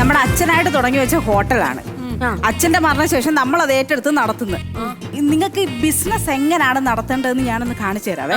നമ്മുടെ അച്ഛനായിട്ട് തുടങ്ങി വെച്ച ഹോട്ടലാണ്. അച്ഛന്റെ മരണശേഷം നമ്മൾ അത് ഏറ്റെടുത്ത് നടത്തുന്നു. നിങ്ങൾക്ക് ബിസിനസ് എങ്ങനെയാണ് നടത്തേണ്ടതെന്ന് ഞാനൊന്ന് കാണിച്ചു തരാവേ.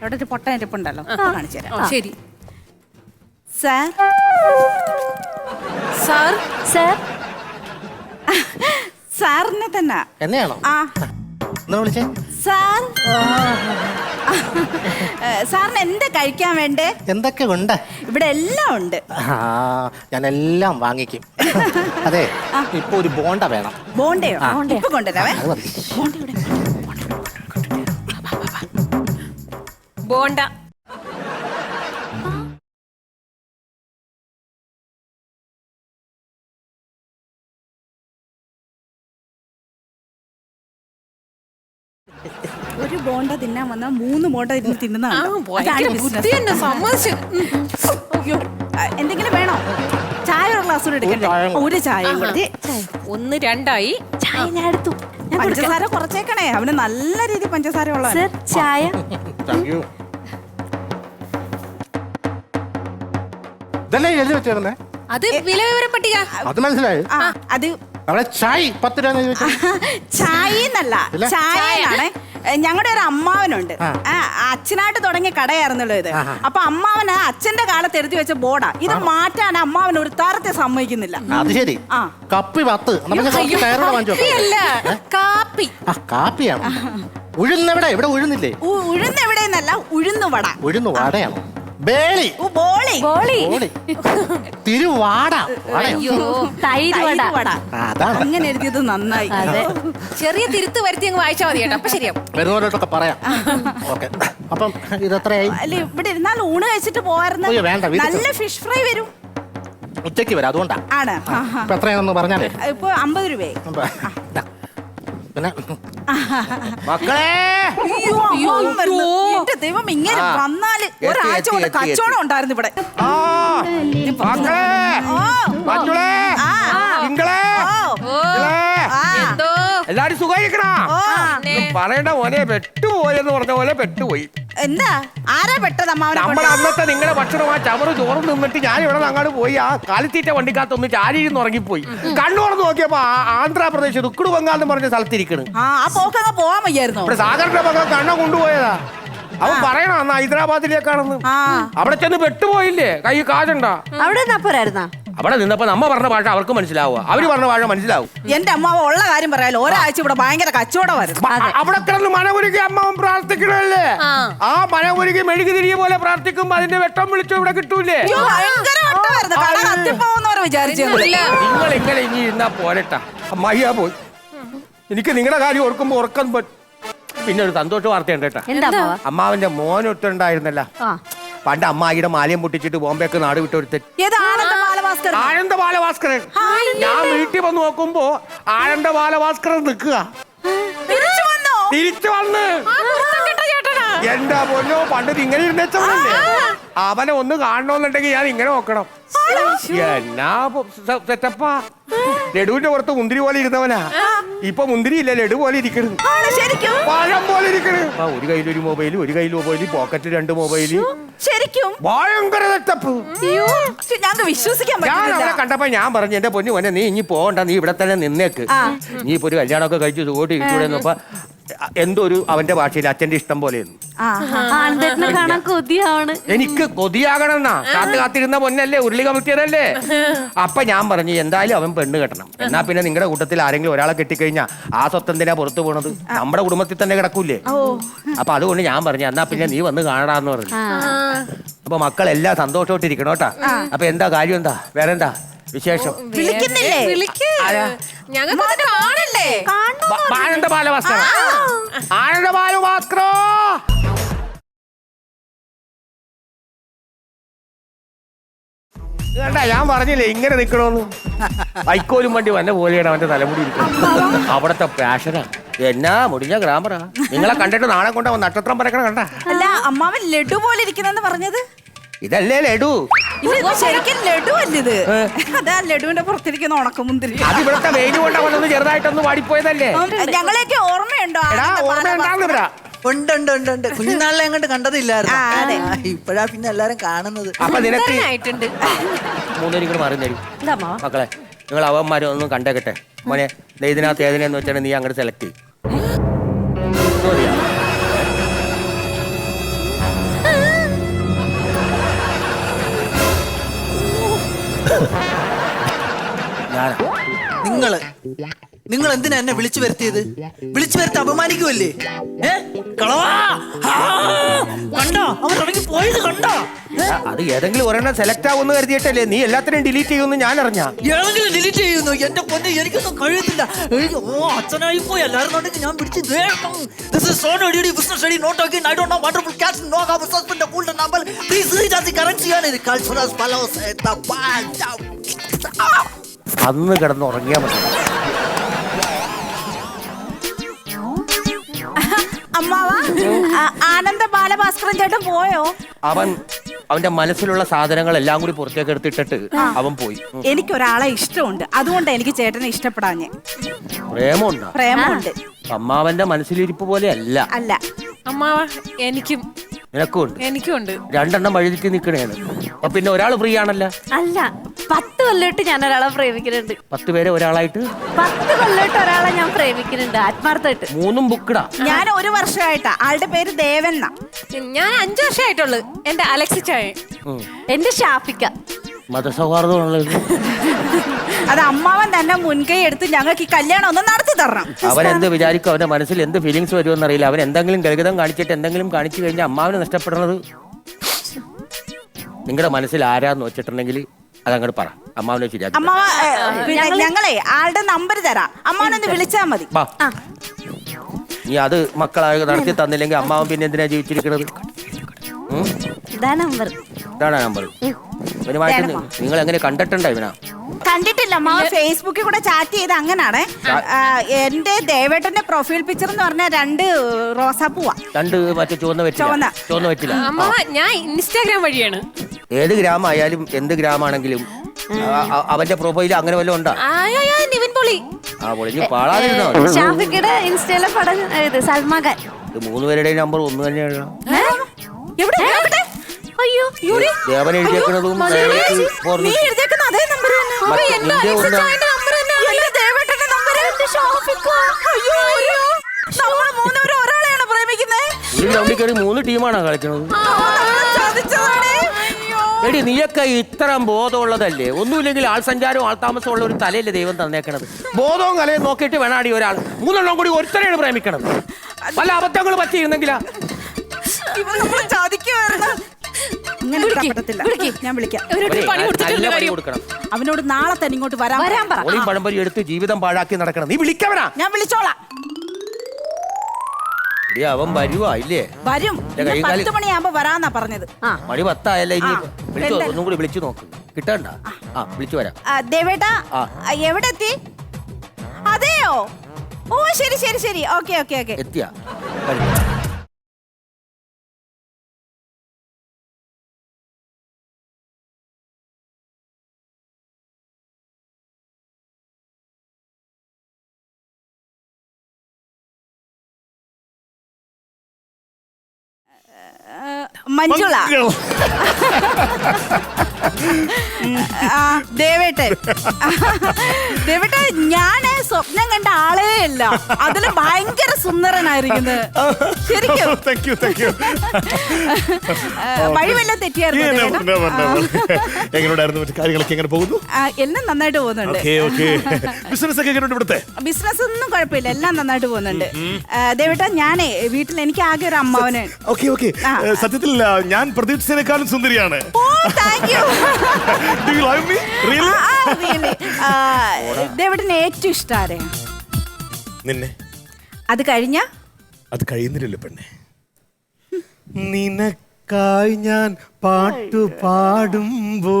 അവിടെ ഒരു പൊട്ട ഇരിപ്പുണ്ടല്ലോ. കാണിച്ചു തരാം. ശരി. സാർ സാർ സർ സാറിനെ തന്നെ. എന്നെയാണോ? ആ. എന്നാ വിളിച്ചേ? സാർ. സാറിന് എന്താ കഴിക്കാൻ വേണ്ടേ? എന്തൊക്കെ ഉണ്ട്? ഇവിടെ എല്ലാം ഉണ്ട്. ഞാൻ എല്ലാം വാങ്ങിക്കും. അതെ ഇപ്പൊ ഒരു ബോണ്ട വേണം. ബോണ്ടയോ. ഇപ്പൊ കൊണ്ടുവരാവേ. ബോണ്ട. ഒരു ബോണ്ട തിന്നാൻ വന്നാൽ മൂന്ന് ബോണ്ട ഇരുന്ന് തിന്നുന്ന എന്തെങ്കിലും വേണോ? ചായ ഒരു ഗ്ലാസ് കൂടെ എടുക്കണ്ടേ. ഒരു ചായ ഒന്ന് രണ്ടായി. ചായ ഞാൻ എടുത്തു. പഞ്ചസാര കുറച്ചേക്കണേ. അവന് നല്ല രീതി പഞ്ചസാര ഉള്ള ചായ. അത് വില വിവര പട്ടിക. അത് മനസ്സിലായി. അത് അവിടെ ചായ് പത്ത് രൂപ ചായ എന്നല്ല? ചായ എന്നാണ് ഞങ്ങളുടെ ഒരു അമ്മാവനുണ്ട്. അച്ഛനായിട്ട് തുടങ്ങിയ കടയായിരുന്നല്ലോ ഇത്. ആഹാ. അപ്പൊ അമ്മാവന് അച്ഛന്റെ കാലത്ത് എഴുതി വെച്ച ബോർഡാ. ഇത് മാറ്റാൻ അമ്മാവൻ ഒരു തരത്തെ സമ്മതിക്കുന്നില്ല. അത് ശരി. കപ്പി പത്ത്. കാപ്പി കാപ്പിയാണ് ഉഴുന്നെവിടെ? ഇവിടെ ഉഴുന്നില്ലേ? ഉഴുന്നെവിടെ. ഉഴുന്ന് വട ഉഴുന്നു വാടയാണോ ബോളി തിരുവാട അയ്യോ തൈര് വട തൈര് വട ആ, അതാണ്. അങ്ങനെ എഴുതിയത് നന്നായി. അതെ. ചെറിയ തിരുത്ത് വരുത്തി അങ്ങ് വായിച്ചാൽ മതി കേട്ടോ. അപ്പൊ ശരിയാവും. വരുന്നവരോട്ടൊക്കെ പറയാം. ഓക്കെ. അപ്പം ഇത് എത്രയായി? അല്ല ഇവിടെ ഇരുന്നാൽ ഊണ് കഴിച്ചിട്ട് പോവായിരുന്നു. അയ്യോ, വേണ്ട, വീട്ടിൽ നല്ല ഫിഷ് ഫ്രൈ വരും. ഉച്ചയ്ക്ക് വരാം അതുകൊണ്ടാ. ആണ്. ആഹാ. ഇപ്പൊ എത്രയാണെന്ന് പറഞ്ഞാലേ. ഇപ്പൊ അമ്പത് രൂപയായി. അപ്പൊ, ഇതാ. പിന്നെ മക്കളെ അയ്യോ, അമ്മാവൻ വരുന്നു. എന്റെ ദൈവം ഇങ്ങനെ ആ. വന്നാൽ എത്തി, ഒരാഴ്ച എത്തി, കൊണ്ട് എത്തി, കച്ചവടം എത്തി. ഉണ്ടായിരുന്നു ഇവിടെ ആ മക്കളെ ഓ മറ്റുളെ ആ. നിങ്ങളെ ഓ ആ. എല്ലാരും സുഖമായിരിക്കണാ? പറയണ്ട മോനെ പെട്ടുപോയെന്ന് പറഞ്ഞ പോലെ പെട്ടുപോയി. എന്താ? ആരാ പെട്ടത് അമ്മാവനെ നമ്മുടെ? അന്നത്തെ നിങ്ങളുടെ ഭക്ഷണം ആ ചവറ് ചോറ് നിന്നിട്ട് ഞാൻ ഇവിടെ അങ്ങോട്ട് പോയി ആ കാലിത്തീറ്റ വണ്ടിക്കാത്തൊന്ന് ചാരിയിരുന്ന് ഉറങ്ങിപ്പോയി. കണ്ണു തുറന്ന് നോക്കിയപ്പോ ആന്ധ്രാപ്രദേശ് ദുക്കുട് ബംഗാൾ എന്ന് പറഞ്ഞ സ്ഥലത്തിരിക്കണ്. പോവാൻ വയ്യായിരുന്നു? ഇവിടെ സാഗറിന്റെ മകൻ കണ്ണ കൊണ്ടുപോയതാ. അവൻ പറയണ അന്ന് ഹൈദരാബാദിലേക്കാണെന്ന്. ആ. അവിടെ ചെന്ന് പെട്ടുപോയില്ലേ? കൈ കാശുണ്ടാ അവിടെ അവിടെ നിന്നപ്പോ നമ്മ പറഞ്ഞ ഭാഷ അവർക്ക് മനസ്സിലാവുക. അവർ പറഞ്ഞ ഭാഷ മനസ്സിലാവും. എന്റെ അമ്മാവ ഉള്ള കാര്യം പറയാലോ. ഒരാഴ്ച ഇവിടെ ഭയങ്കര കച്ചവടമായിരുന്നു അവിടെ കിടന്ന് മനമുരുകി അമ്മാവൻ പ്രാർത്ഥിക്കണല്ലേ ആ. മനമുരുകി മെഴുകി തിരികെ പോലെ പ്രാർത്ഥിക്കുമ്പോ അതിന്റെ വെട്ടം വിളിച്ചു ഇവിടെ കിട്ടൂലേ. നിങ്ങൾ ഇങ്ങനെ ഇനി ഇരുന്നാ പോരട്ടാ. അമ്മായിയാ പോയി. എനിക്ക് നിങ്ങളുടെ കാര്യം ഓർക്കുമ്പോ ഉറക്കം പിന്നെ ഒരു സന്തോഷ വാർത്തയുണ്ട് കേട്ടാ? അമ്മാവന്റെ മോനൊത്തുണ്ടായിരുന്നല്ല. ആ. പണ്ട് അമ്മായിയുടെ മാലയം പൊട്ടിച്ചിട്ട് ബോംബെക്ക് നാട് വിട്ടൊരുത്തൻ ഏത് ആനന്ദ ബാലഭാസ്കർ ആനന്ദ ബാലഭാസ്കരൻ. ഞാൻ വീട്ടിൽ വന്ന് നോക്കുമ്പോ ആനന്ദ ബാലഭാസ്കരൻ നിൽക്കുക. തിരിച്ചു വന്നോ? തിരിച്ചു വന്ന്. എന്താ പൊന്നോ പണ്ട് ഇങ്ങനെ ഇരുന്നേച്ചവനല്ലേ? അവനെ ഒന്ന് കാണണമെന്നുണ്ടെങ്കിൽ ഞാൻ ഇങ്ങനെ നോക്കണം. എന്നാ സെറ്റപ്പാ. ലഡുവിന്റെ പുറത്ത് മുന്തിരി പോലെ ഇരുന്നവനാ. ഇപ്പൊ മുന്തിരി ഇല്ല ലഡു പോലെ ഇരിക്കണ്. ആണ്? ശരിക്കും? പഴം പോലെ ഇരിക്കണ്. ആ, ഒരു കയ്യിൽ ഒരു മൊബൈൽ ഒരു കയ്യിൽ മൊബൈൽ പോക്കറ്റ് രണ്ട് മൊബൈൽ ശരിക്കും? ഭയങ്കര ഞങ്ങൾക്ക് വിശ്വസിക്കാൻ ഞാൻ കണ്ടപ്പോ ഞാൻ പറഞ്ഞു എന്റെ പൊന്നു മോനെ നീ ഇനി പോകണ്ട നീ ഇവിടെ തന്നെ നിന്നേക്ക്. നീ ഇപ്പൊ ഒരു കല്യാണമൊക്കെ കഴിച്ച് സുഖമായിട്ട് ഇരിക്കൂടെന്നപ്പോ എന്തോ ഒരു അവന്റെ ഭാഷയിൽ അച്ഛന്റെ ഇഷ്ടം പോലെ ആ ആനന്ദേട്ടനെ കാണാൻ കൊതിയാണ്. എനിക്ക് കൊതിയാകണമെന്നാ. കാത്തു കാത്തിരുന്ന പൊന്നല്ലേ ഉരുളി കമത്തിയതല്ലേ അപ്പൊ ഞാൻ പറഞ്ഞു എന്തായാലും അവൻ പെണ്ണ് കെട്ടണം. എന്നാ പിന്നെ നിങ്ങളുടെ കൂട്ടത്തിൽ ആരെങ്കിലും ഒരാളെ കെട്ടിക്കഴിഞ്ഞാ ആ സ്വത്ത് എന്തിനാ പുറത്തു പോണത്? നമ്മുടെ കുടുംബത്തിൽ തന്നെ കിടക്കൂലേ അപ്പൊ അതുകൊണ്ട് ഞാൻ പറഞ്ഞു എന്നാ പിന്നെ നീ വന്ന് കാണാന്ന് പറഞ്ഞു. അപ്പൊ മക്കളെല്ലാം സന്തോഷമായിട്ടിരിക്കണം കേട്ടാ. അപ്പൊ എന്താ കാര്യം എന്താ? വേറെന്താ വിശേഷം? വിളിക്കുന്നില്ലേ? ഞങ്ങൾക്ക് ബ- ആനന്ദ ബാലഭാസ്കർ. ആനന്ദ ബാലഭാസ്കറോ വേണ്ട ഞാൻ പറഞ്ഞില്ലേ ഇങ്ങനെ നിക്കണോന്ന്? വൈക്കോലും വണ്ടി വന്ന പോലെയാണ് അവന്റെ തലമുടി ഇരിക്കുന്നത്. അവിടത്തെ പാഷനാ. എന്നാ മുടിഞ്ഞ ഗ്രാമറാ. നിങ്ങളെ കണ്ടിട്ട് നാളെ കൊണ്ട് അവൻ നക്ഷത്രം പരക്കണ കണ്ട. അല്ല അമ്മാവൻ ലഡു പോലെ ഇരിക്കുന്നെന്ന് പറഞ്ഞത്? ഇതല്ലേ ലഡു. ശരിക്കും ലഡു അല്ലിത് അതാ ലഡുവിന്റെ പുറത്തിരിക്കുന്ന ഉണക്കമുന്തിരി. അത് ഇവിടുത്തെ വെയിൽ കൊണ്ട് അവനൊന്ന് ചെറുതായിട്ടൊന്ന് വാടിപ്പോയതല്ലേ? ഞങ്ങളെയൊക്കെ ഓർമ്മയുണ്ടോ എടാ ആനന്ദ ഓർമ്മ ബാലഭാസ്കർ? ഉണ്ടാകുന്നില്ല ഉണ്ട് ഉണ്ട് ഉണ്ട് ഉണ്ട്. കുഞ്ഞുനാളിലെ അങ്ങോട്ട് കണ്ടതില്ലായിരുന്നു? ഇപ്പഴാ പിന്നെ എല്ലാരും കാണുന്നത്. അപ്പൊ നിനക്ക് ആയിട്ടുണ്ട് മൂന്നുപേരും കൂടെ മാറി തരും മക്കളെ നിങ്ങൾ അവന്മാരെ ഒന്നും കണ്ടേക്കട്ടെ. മോനെ ദേ ഇതിനകത്ത് ഏതിനെന്ന് വെച്ചാൽ നീ അങ്ങോട്ട് സെലക്ട് ചെയ്യും. നിങ്ങൾ? നിങ്ങൾ എന്തിനാ എന്നെ വിളിച്ചു വരുത്തിയത്? വിളിച്ചു വരുത്തി അപമാനിക്കുമല്ലേ ഏ? കളവാ! ആ, കണ്ടോ? അവൻ ഇറങ്ങി പോയത് കണ്ടോ? ഏ? അത് ഏതെങ്കിലും ഒരെണ്ണം സെലക്ട് ആവുമെന്ന് കരുതിയിട്ടല്ലേ? നീ എല്ലാത്തിനും ഡിലീറ്റ് ചെയ്യുമെന്ന് ഞാൻ അറിഞ്ഞ? ഏതെങ്കിലും ഡിലീറ്റ് ചെയ്യുന്നു. എന്റെ പൊന്നെ എനിക്കൊന്നും കഴിയത്തില്ല. എനിക്ക് ഓ അച്ഛനായി പോയി എല്ലാവരും ഞാൻ പിടിച്ച് this is zone ID business study not again I don't know wonderful cash no have suspend cooled number please recharge the currency ആണ് ഇത് കൾച്ചറൽ ഫലോസ് അന്ന് കിടന്ന് ഉറങ്ങിയാൽ മതി. അമ്മാവ ആ, ആനന്ദ ബാലഭാസ്കരൻ ചേട്ടൻ പോയോ? അവൻ അവന്റെ മനസ്സിലുള്ള സാധനങ്ങളെല്ലാം കൂടി പുറത്തേക്ക് എടുത്തിട്ടിട്ട് അവൻ പോയി. എനിക്ക് എനിക്കൊരാളെ ഇഷ്ടമുണ്ട്. അതുകൊണ്ട് എനിക്ക് ചേട്ടനെ ഇഷ്ടപ്പെടാഞ്ഞ് പ്രേമമുണ്ടോ? പ്രേമമുണ്ട്. അമ്മാവന്റെ മനസ്സിലിരിപ്പ് പോലെ അല്ല അല്ല. അമ്മാവ എനിക്കും നിനക്കും ഉണ്ട് എനിക്കും ഉണ്ട് രണ്ടെണ്ണം വഴുതിട്ട് നിൽക്കണേണ് അപ്പൊ പിന്നെ ഒരാൾ ഫ്രീ ആണല്ല? അല്ല പത്ത് കൊല്ലമായിട്ട് ഞാൻ ഒരാളെ പ്രേമിക്കുന്നുണ്ട്. പത്ത് പേരെ ഒരാളായിട്ട്? പത്ത് കൊല്ലമായിട്ട് ഒരാളെ ഞാൻ പ്രേമിക്കുന്നുണ്ട് ആത്മാർത്ഥമായിട്ട്. മൂന്നും ബുക്കിടാ. ഞാൻ ഒരു വർഷമായിട്ടാ. ആളുടെ പേര് ദേവന്ന. ഞാൻ അഞ്ചു വർഷമായിട്ടുള്ളു. എന്റെ അലക്സി ചായ. എന്റെ ഷാഫിക്ക. മതസൗഹാർദ്ദമുള്ളത് അത് അമ്മാവൻ തന്നെ മുൻകൈ എടുത്ത് ഞങ്ങൾക്ക് ഈ കല്യാണം ഒന്ന് നടത്തി തരണം. അവൻ എന്ത് വിചാരിക്കും? അവന്റെ മനസ്സിൽ എന്ത് ഫീലിങ്സ് വരുമെന്ന് അറിയില്ല അവൻ എന്തെങ്കിലും ഗൽഗതം കാണിച്ചിട്ട് എന്തെങ്കിലും കാണിച്ചു കഴിഞ്ഞാൽ അമ്മാവിന് നഷ്ടപ്പെടുന്നത് നിങ്ങളുടെ മനസ്സിൽ ആരാന്ന് വെച്ചിട്ടുണ്ടെങ്കിൽ അതങ്ങോട്ട് പറ. അമ്മാവനെ ശരിയാക്കി. അമ്മാവ ഏ, പിന്നെ ഞങ്ങളെ ആളുടെ നമ്പർ തരാം. അമ്മാവനൊന്ന് വിളിച്ചാ മതി. നീ അത് മക്കളായ നടത്തി തന്നില്ലെങ്കിൽ അമ്മാവൻ പിന്നെ എന്തിനാ ജീവിച്ചിരിക്കുന്നത് ഉം? ഇതാ നമ്പർ ഇതാണ് നമ്പർ ഇവനുമായിട്ട് നി- നിങ്ങൾ എങ്ങനെ കണ്ടിട്ടുണ്ടോ ഇവനാ? കണ്ടിട്ടില്ല അമ്മാവ ഫേസ്ബുക്കിൽ കൂടെ ചാറ്റ് ചെയ്ത് അങ്ങനാണ്. എന്റെ ദേവേട്ടന്റെ പ്രൊഫൈൽ പിക്ചർ എന്ന് പറഞ്ഞാൽ രണ്ട് റോസാപ്പൂവാ രണ്ട് മറ്റേ ചുവന്ന പറ്റില്ല ചുവന്ന. ചുവന്ന പറ്റില്ല അമ്മാവ ഞാൻ ഇൻസ്റ്റാഗ്രാം വഴിയാണ്. ഏത് ഗ്രാമമായാലും എന്ത് ഗ്രാമാണെങ്കിലും ആ- ആ- അവന്റെ പ്രൊഫൈൽ അങ്ങനെ വല്ലതും ഉണ്ടാ? ആയാ നിവിൻ പൊളി. ആ പൊളിഞ്ഞ്. ഷാഫിക്കയുടെ ഇൻസ്റ്റയിലെ പടം ഇത് സൽമാൻ ഖാൻ. ഇത് മൂന്ന് പേരുടെ നമ്പർ ഒന്ന് തന്നെയാണ് എവിടെ? എവിടെ? അയ്യോ ദേവൻ എഴുതിയേക്കുന്നതും നീ എഴുതിയേക്കുന്ന അതേ നമ്പർ തന്നെ. മറ്റേ എന്റെ നിന്റെ അലക്സി ഉണ്ട്. ചായന്റെ number തന്നെ. എന്റെ ദേവേട്ടന്റെ number. അയ്യോ, അയ്യോ. നമ്മൾ മൂന്നുപേരും ഒരാളെയാണ് പ്രേമിക്കുന്നേ. ഈ ഗ്രൗണ്ടിൽ കയറി മൂന്ന് ടീമാണോ കളിക്കുന്നത് ചതിച്ചതാണേ എടി നീയൊക്കെ ഇത്തരം ബോധമുള്ളതല്ലേ? ഒന്നുമില്ലെങ്കിൽ ആൾ സഞ്ചാരവും ആൾ താമസമുള്ള ഒരു തലയല്ലേ ദൈവം തന്നേക്കണത്. ബോധവും കലയും നോക്കിയിട്ട് വേണാടി ഒരാൾ. മൂന്നെണ്ണം കൂടി ഒരുത്തരെയാണ് പ്രേമിക്കണത്. പല അബദ്ധങ്ങൾ പറ്റിയിരുന്നെങ്കിലാ. നമ്മളെ ചതിക്കുവായിരുന്നു. വിളിക്ക്, വിളിക്ക്. ഞാൻ വിളിക്കാം. പണി നല്ല കൊടുത്തിട്ടുള്ള പണി കാര്യം കൊടുക്കണം. അവനോട് നാളെ തന്നെ ഇങ്ങോട്ട് വരാൻ വരാൻ പറ. ഒളിയും പഴംപരി എടുത്ത് ജീവിതം പാഴാക്കി നടക്കണം. നീ വിളിക്കവനാ. ഞാൻ വിളിച്ചോളാം. അവൻ വരുവാ ഇല്ലേ? വരും. എന്റെ കൈയും കാലും- പത്ത് മണിയാകുമ്പോ വരാന്നാ പറഞ്ഞത്. ആ. മണി പത്തായല്ലേ ഇനി? ആ, വിളിച്ചു. ഒന്നും കൂടി വിളിച്ചു നോക്ക്. കിട്ടണ്ട? ആ. വിളിച്ചു വരാം. ആ, ദേവേട്ടാ ആ. ആ, എവിടെ എത്തി അതെയോ? ഓ ശരി ശരി ശരി. Okay okay okay. എത്തിയാ. വരൂ. മഞ്ജുള. ആ, ദേവേട്ടൻ ദേവേട്ടൻ ഞാൻ സ്വപ്നം കണ്ട ആളേ അല്ല അതിൽ ഭയങ്കര സുന്ദരനായിരിക്കുന്നത്. ശരിക്കും? വഴി വല്ലതും തെറ്റിയായിരുന്നു എങ്ങനെയുണ്ടായിരുന്നു മറ്റു കാര്യങ്ങളൊക്കെ എങ്ങനെ പോകുന്നു? ആ, എല്ലാം നന്നായിട്ട് പോകുന്നുണ്ട്. ബിസിനസ് ഒക്കെ എങ്ങനെയുണ്ട് ഇവിടുത്തെ? ബിസിനസ് ഒന്നും കുഴപ്പമില്ല എല്ലാം നന്നായിട്ട് പോകുന്നുണ്ട്. ദേവേട്ടാ ഞാനേ വീട്ടിൽ എനിക്ക് ആകെ ഒരു അമ്മാവന്. സത്യത്തിൽ ഞാൻ പ്രതീക്ഷിച്ചതിനേക്കാളും സുന്ദരിയാണ്. ഓ താങ്ക് യു ദേവേട്ടന് ഏറ്റവും ഇഷ്ടം ആരെയാ നിന്നെ. അത് കഴിഞ്ഞ? അത് കഴിയുന്നില്ലല്ലോ പെണ്ണെ. നിനക്കായി ഞാൻ പാട്ടു പാടുമ്പോ.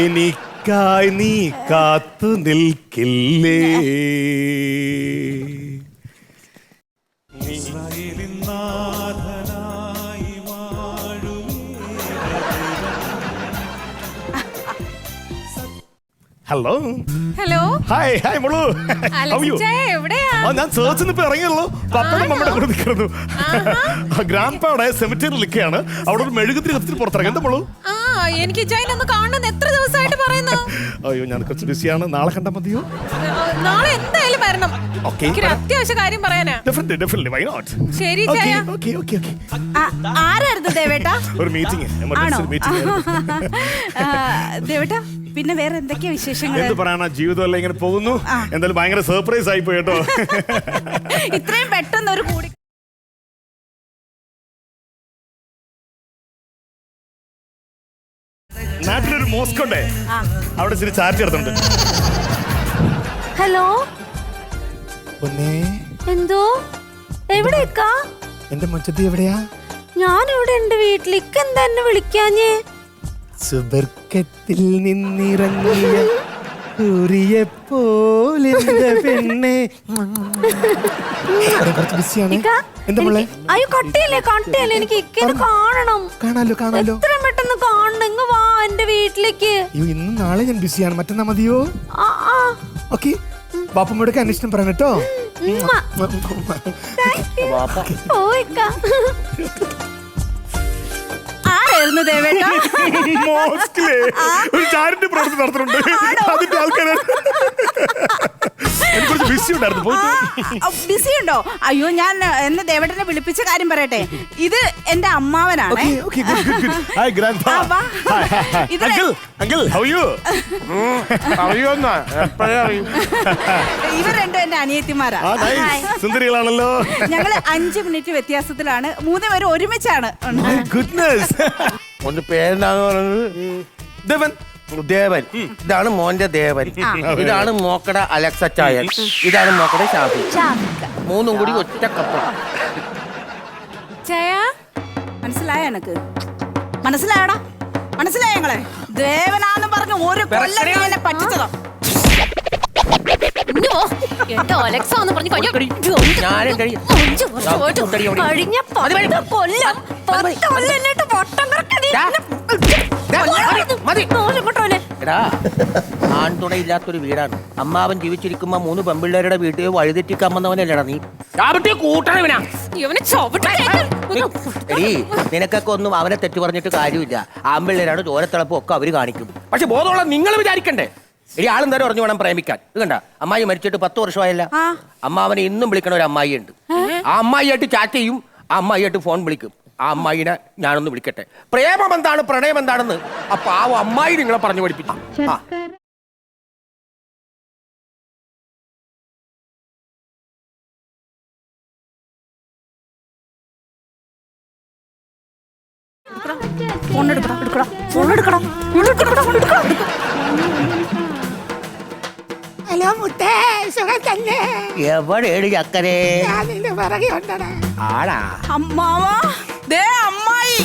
എനിക്കായി നീ കാത്തു നിൽക്കില്ലേ? ഇസ്രായേലിൻ ഹലോ ഹലോ ഹായ് ഹായ് മോളു എവിടെയാ? ആ ഞാൻ ചേർച്ചിൽ ഇപ്പൊ ഇറങ്ങിയല്ലോ. പപ്പടം മമ്മയുടെ കൂടെ നിൽക്കുന്നു. ഗ്രാൻഡ് പാടെ സെമിറ്ററിൽ നിൽക്കുകയാണ്. അവിടെ ഒരു മെഴുകുതിരി കത്തിരി പുറത്തിറങ്ങി. എന്താ മോളു? ആ എനിക്ക് ഒന്ന് കാണണം എത്ര ദിവസമായിട്ട് പറയുന്നു? അയ്യോ ഞാൻ കുറച്ച് ബിസിയാണ്. നാളെ കണ്ടാൽ മതിയോ? നാളെ എന്തായാലും വരണം. Okay. എനിക്കൊരു അത്യാവശ്യ കാര്യം പറയാനാ. ഡെഫിനറ്റ്ലി ഡെഫിനറ്റ്ലി വൈ നോട്ട് ശരി ഓക്കെ ചായ ഓക്കെ ഓക്കെ ഓക്കെ ആ, ആരായിരുന്നു ദേവേട്ടാ? ഒരു മീറ്റിംഗ് ആണോ? മീറ്റിംഗ് ആ, ദേവേട്ടാ പിന്നെ വേറെ എന്തൊക്കെയാ വിശേഷങ്ങൾ എന്ത് പറയാനാ? ജീവിതമല്ല ഇങ്ങനെ പോകുന്നു. എന്തായാലും ഭയങ്കര സർപ്രൈസ് ആയി പോയി കേട്ടോ. ഇത്രയും പെട്ടെന്ന് ഒരു കൂടി നാട്ടിലൊരു മോസ്ക് ഉണ്ടേ അവിടെ ഇച്ചിരി ചാർജ് എടുത്തുണ്ട് ഹലോ? എന്തോ? എവിടേക്കാ? എന്റെ മുറ്റത്ത് എവിടെയാ? ഞാൻ ഞാനിവിടെ എന്റെ വീട്ടിലേക്ക് എന്താ എന്നെ വിളിക്കാഞ്ഞേ? സുബർക്കത്തിൽ നിന്നിറങ്ങിയ സൂര്യെ പെണ്ണെ. അയ്യോ കട്ടിയല്ലേ കട്ടിയല്ലേ? എനിക്ക് ഇക്കനെ കാണണം. കാണാലോ കാണാലോ. എത്രയും പെട്ടെന്ന് കാണണം. ഇങ്ങ് വാ എന്റെ വീട്ടിലേക്ക്. അയ്യോ ഇന്നും നാളെ ഞാൻ ബിസിയാണ്. മറ്റന്നാ മതിയോ? ഓക്കെ. ബാപ്പമ്മയോടൊക്കെ അന്വേഷണം പറയണം കേട്ടോ. ആരായിരുന്നു ദേവേട്ടാ? മോസ്കിലെ. ഒരു ചാരിറ്റി പ്രവർത്തനം നടത്തുന്നുണ്ട്. അതിന്റെ ആൾക്കാരെ. ബിസി ഉണ്ടായിരുന്നു. പോയിട്ട് ബിസി ഉണ്ടോ? അയ്യോ ഞാൻ എന്നെ ദേവേട്ടനെ വിളിപ്പിച്ച കാര്യം പറയട്ടെ. ഇത് എന്റെ അമ്മാവനാണ്. Hi grand uncle uncle how you അറിയുമെന്നാ. എപ്പോഴേ അറിയും. ഇവർ രണ്ടും എന്റെ അനിയത്തിമാരാ. സുന്ദരികളാണല്ലോ. ഞങ്ങൾ അഞ്ച് മിനിറ്റ് വ്യത്യാസത്തിലാണ്. മൂന്ന് പേരും ഒരുമിച്ചാണ്. ഗുഡ്നസ് ഒന്ന് പേരെന്താന്ന് പറയുന്നത് ദേവൻ ദേവൻ. ഇതാണ് മോന്റെ ദേവൻ. ഇതാണ് മോക്കട അലക്സ ചായൻ. ഇതാണ് മോക്കട ഷാഫി. മൂന്നും കൂടി ഒറ്റ കപ്പ. ചായ? മനസ്സിലായ എനക്ക്? മനസ്സിലായടാ? മനസ്സിലായ ഞങ്ങളെ? ദേവനാന്ന് പറഞ്ഞ് ഒരു കൊല്ലം എന്നെ പറ്റിച്ചതാ. കഴിഞ്ഞ കൊല്ലം പത്ത് കൊല്ലം എന്നിട്ട് പൊട്ടം കറക്കി ഇല്ലാത്തൊരു വീടാണ്. അമ്മാവൻ ജീവിച്ചിരിക്കുമ്പോ മൂന്ന് പെമ്പിള്ളേരുടെ വീട്ടിൽ വഴിതെറ്റിക്കാൻ വന്നവനല്ലടാ നീ. എടീ നിനക്കൊക്കെ ഒന്നും അവനെ തെറ്റു പറഞ്ഞിട്ട് കാര്യമില്ല. ആമ്പിള്ളേരാണ് ചോരത്തിളപ്പും ഒക്കെ അവർ കാണിക്കും. പക്ഷെ ബോധമുള്ള നിങ്ങൾ വിചാരിക്കണ്ടേ? എടി ആളെന്തായാലും അറിഞ്ഞു വേണം പ്രേമിക്കാൻ. ഇത് കണ്ട അമ്മായി മരിച്ചിട്ട് പത്ത് വർഷമായല്ല. അമ്മാവനെ ഇന്നും വിളിക്കണ ഒരു അമ്മായി ഉണ്ട് ആ അമ്മായിയായിട്ട് ചാറ്റ് ചെയ്യും ആ അമ്മായിയായിട്ട് ഫോൺ വിളിക്കും. ആ അമ്മായിനെ ഞാനൊന്ന് വിളിക്കട്ടെ. പ്രേമം എന്താണ് പ്രണയം എന്താണെന്ന്? ആ പാവം അമ്മായി നിങ്ങളെ പറഞ്ഞു പഠിപ്പിച്ചു. ആ. ഫോൺ എടുക്കടാ എടുക്കടാ ഫോൺ എടുക്കടാ ഫോൺ എടുക്കടാ ഫോൺ എടുക്കടാ ഹലോ മുത്തേ സുഖം തന്നെ എവിടെയാണ് ചക്കരെ? ഞാൻ നിന്റെ പിറകെ ഉണ്ടടാ. ആടാ. അമ്മാവാ. ദേ അമ്മായി.